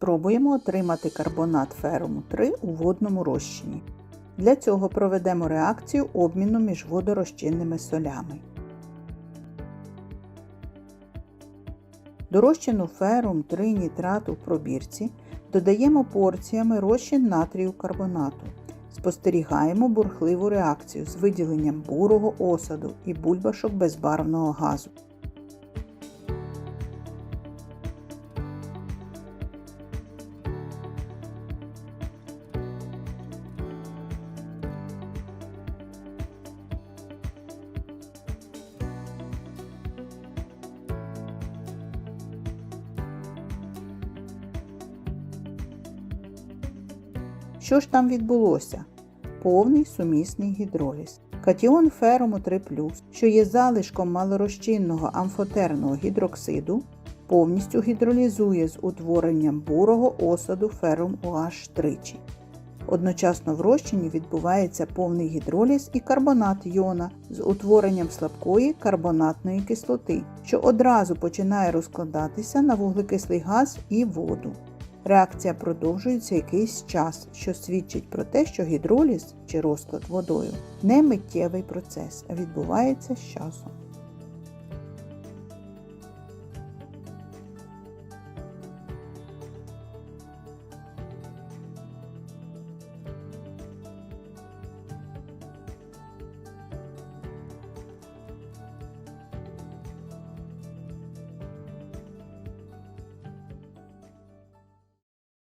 Спробуємо отримати карбонат феруму 3 у водному розчині. Для цього проведемо реакцію обміну між водорозчинними солями. До розчину ферум 3 нітрату в пробірці додаємо порціями розчин натрію карбонату. Спостерігаємо бурхливу реакцію з виділенням бурого осаду і бульбашок безбарвного газу. Що ж там відбулося? Повний сумісний гідроліз. Катіон феруму 3 що є залишком малорозчинного амфотерного гідроксиду, повністю гідролізує з утворенням бурого осаду ферум OH тричі. Одночасно в розчині відбувається повний гідроліз і карбонат йона з утворенням слабкої карбонатної кислоти, що одразу починає розкладатися на вуглекислий газ і воду. Реакція продовжується якийсь час, що свідчить про те, що гідроліз чи розклад водою не миттєвий процес, а відбувається з часом.